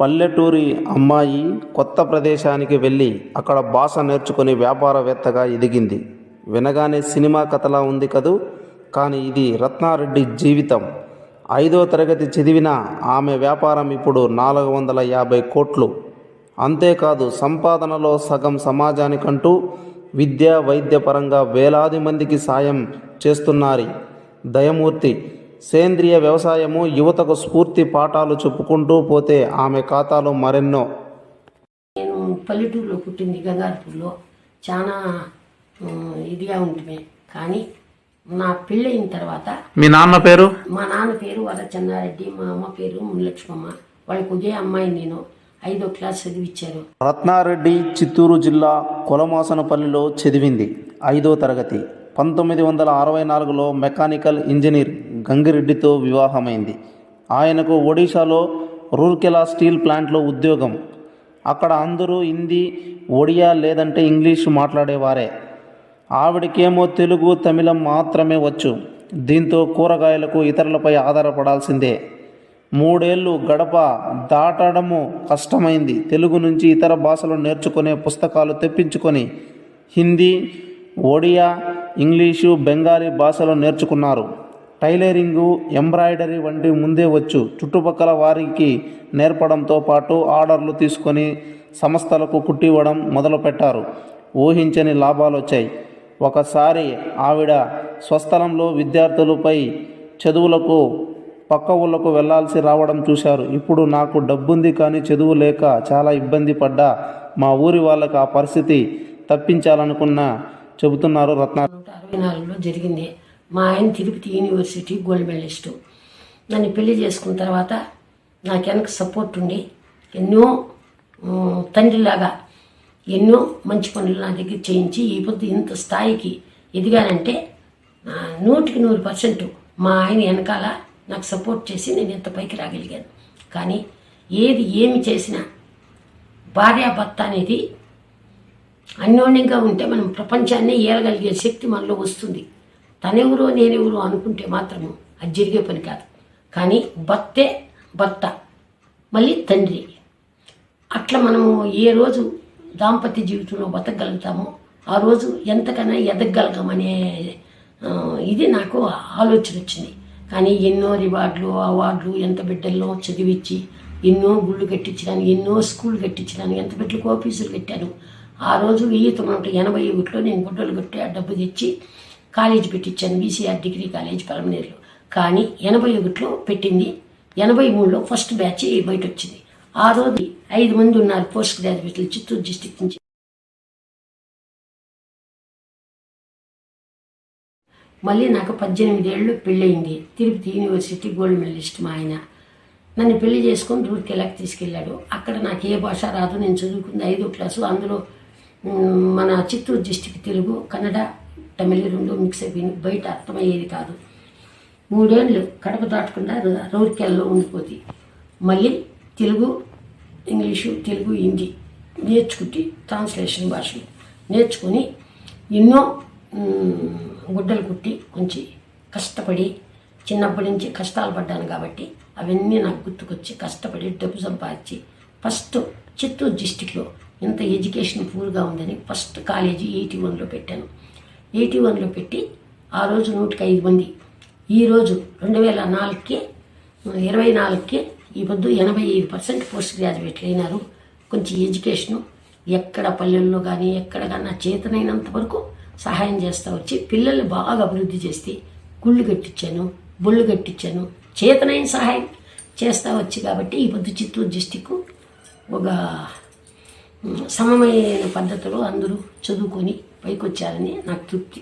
పల్లెటూరి అమ్మాయి కొత్త ప్రదేశానికి వెళ్ళి అక్కడ భాష నేర్చుకుని వ్యాపారవేత్తగా ఎదిగింది. వినగానే సినిమా కథలా ఉంది కదూ? కానీ ఇది రత్నారెడ్డి జీవితం. ఐదో తరగతి చదివిన ఆమె వ్యాపారం ఇప్పుడు నాలుగు వందల యాభై కోట్లు. అంతేకాదు సంపాదనలో సగం సమాజానికంటూ విద్య వైద్యపరంగా వేలాది మందికి సాయం చేస్తున్నారు దయమూర్తి. సేంద్రియ వ్యవసాయము యువతకు స్ఫూర్తి పాఠాలు చెప్పుకుంటూ పోతే ఆమె ఖాతాలో మరెన్నో. నేను పల్లెటూరులో పుట్టింది గంగారపూర్లో చాలా ఇదిగా ఉంటుంది కానీ నా పెళ్ళయిన తర్వాత మీ నాన్న పేరు? మా నాన్న పేరు వరచంద్రారెడ్డి మా అమ్మ పేరు మునిలక్ష్మమ్మ వాళ్ళకి ఒకే అమ్మాయి నేను ఐదో క్లాస్ చదివిచ్చారు రత్నారెడ్డి చిత్తూరు జిల్లా కొలమాసనపల్లిలో చదివింది ఐదో తరగతి. పంతొమ్మిది వందల అరవై నాలుగులో మెకానికల్ ఇంజనీర్ గంగిరెడ్డితో వివాహమైంది. ఆయనకు ఒడిశాలో రూర్కెలా స్టీల్ ప్లాంట్లో ఉద్యోగం. అక్కడ అందరూ హిందీ ఒడియా లేదంటే ఇంగ్లీష్ మాట్లాడేవారే. ఆవిడకేమో తెలుగు తమిళం మాత్రమే వచ్చు. దీంతో కూరగాయలకు ఇతరులపై ఆధారపడాల్సిందే. మూడేళ్ళు గడప దాటడము కష్టమైంది. తెలుగు నుంచి ఇతర భాషలు నేర్చుకునే పుస్తకాలు తెప్పించుకొని హిందీ ఒడియా ఇంగ్లీషు బెంగాలీ భాషలు నేర్చుకున్నారు. టైలరింగు ఎంబ్రాయిడరీ వంటి ముందే వచ్చు. చుట్టుపక్కల వారికి నేర్పడంతో పాటు ఆర్డర్లు తీసుకొని సంస్థలకు కుట్టివ్వడం మొదలుపెట్టారు. ఊహించని లాభాలు వచ్చాయి ఒకసారి ఆవిడ స్వస్థలంలో విద్యార్థులపై చదువులకు పక్క ఊళ్ళకు వెళ్ళాల్సి రావడం చూశారు. ఇప్పుడు నాకు డబ్బుంది కానీ చదువు లేక చాలా ఇబ్బంది పడ్డా. మా ఊరి వాళ్ళకి ఆ పరిస్థితి తప్పించాలనుకున్న చెబుతున్నారు రత్న అరవై నాలుగులో జరిగింది. మా ఆయన తిరుపతి యూనివర్సిటీ గోల్డ్ మెడలిస్టు. నన్ను పెళ్ళి చేసుకున్న తర్వాత నాకు వెనక సపోర్ట్ ఉండి ఎన్నో తండ్రిలాగా ఎన్నో మంచి పనులు నా దగ్గర చేయించి ఈ పొద్దు ఇంత స్థాయికి ఎదిగానంటే నూటికి నూరు పర్సెంట్ మా ఆయన వెనకాల నాకు సపోర్ట్ చేసి నేను ఇంత పైకి రాగలిగాను. కానీ ఏది ఏమి చేసినా భార్యాభర్త అనేది అన్యోన్యంగా ఉంటే మనం ప్రపంచాన్ని ఏలగలిగే శక్తి మనలో వస్తుంది. తనెవరో నేనెవరో అనుకుంటే మాత్రము అది జరిగే పని కాదు. కానీ భర్తే భర్త మళ్ళీ తండ్రి. అట్లా మనము ఏ రోజు దాంపత్య జీవితంలో బతకగలుగుతామో ఆ రోజు ఎంతకైనా ఎదగగలగమనే ఇది నాకు ఆలోచన వచ్చింది. కానీ ఎన్నో రివార్డులు అవార్డులు ఎంత బిడ్డల్లో చదివించి ఎన్నో గుళ్ళు కట్టించినాను ఎన్నో స్కూల్ కట్టించినాను ఎంత బిడ్డలకు ఆఫీసులు కట్టాను. ఆ రోజు వెయ్యి తొమ్మిది ఎనభై ఒకటిలో నేను గుడ్డలు కట్టి ఆ డబ్బు తెచ్చి కాలేజీ పెట్టించాను బీసీఆర్ డిగ్రీ కాలేజ్ పలమనేరులో. కానీ ఎనభై ఒకటిలో పెట్టింది. ఎనభై మూడులో ఫస్ట్ బ్యాచ్ బయట వచ్చింది ఆ రోజు ఐదు మంది ఉన్నారు పోస్ట్ గ్రాడ్యుయేట్లు చిత్తూరు డిస్టిక్ నుంచి. మళ్ళీ నాకు పద్దెనిమిది ఏళ్ళు పెళ్ళయింది. తిరుపతి యూనివర్సిటీ గోల్డ్ మెడలిస్ట్ మా ఆయన. నన్ను పెళ్ళి చేసుకొని రూర్కెలాకి తీసుకెళ్ళాడు. అక్కడ నాకు ఏ భాష రాదు. నేను చదువుకుంది ఐదో క్లాసు. అందులో మన చిత్తూరు డిస్టిక్ తెలుగు కన్నడ టమిళ్ళు రెండు మిక్స్ అయిపోయింది బయట అర్థమయ్యేది కాదు. మూడేళ్ళు కడప దాటకుండా రౌరికెళ్ళలో రౌర్కెల్లో ఉండిపోతుంది మళ్ళీ తెలుగు ఇంగ్లీషు తెలుగు హిందీ నేర్చుకుంటే ట్రాన్స్లేషన్ భాషలు. నేర్చుకొని ఎన్నో గుడ్డలు కుట్టి కొంచెం కష్టపడి చిన్నప్పటి నుంచి కష్టాలు పడ్డాను కాబట్టి అవన్నీ నాకు గుర్తుకొచ్చి కష్టపడి డబ్బు సంపాదించి ఫస్ట్ చిత్తూరు డిస్టిక్లో ఇంత ఎడ్యుకేషన్ పూర్గా ఉందని ఫస్ట్ కాలేజీ ఎయిటీ వన్లో పెట్టాను. ఎయిటీ వన్లో పెట్టి ఆ రోజు నూటికి ఐదు మంది. ఈరోజు రెండు వేల నాలుగుకి ఇరవై నాలుగుకి ఈ పొద్దు ఎనభై ఐదు పర్సెంట్ పోస్ట్ గ్రాడ్యుయేట్లు అయినారు. కొంచెం ఎడ్యుకేషను ఎక్కడ పల్లెల్లో కానీ ఎక్కడకన్నా చేతనైనంత వరకు సహాయం చేస్తూ వచ్చి పిల్లల్ని బాగా అభివృద్ధి చేస్తే గుళ్ళు కట్టించాను బొళ్ళు కట్టించాను చేతనైన సహాయం చేస్తూ వచ్చి కాబట్టి ఈ పొద్దు చిత్తూరు డిస్టిక్ ఒక సమమైన పద్ధతిలో అందరూ చదువుకొని పైకి వచ్చారని నాకు తృప్తి.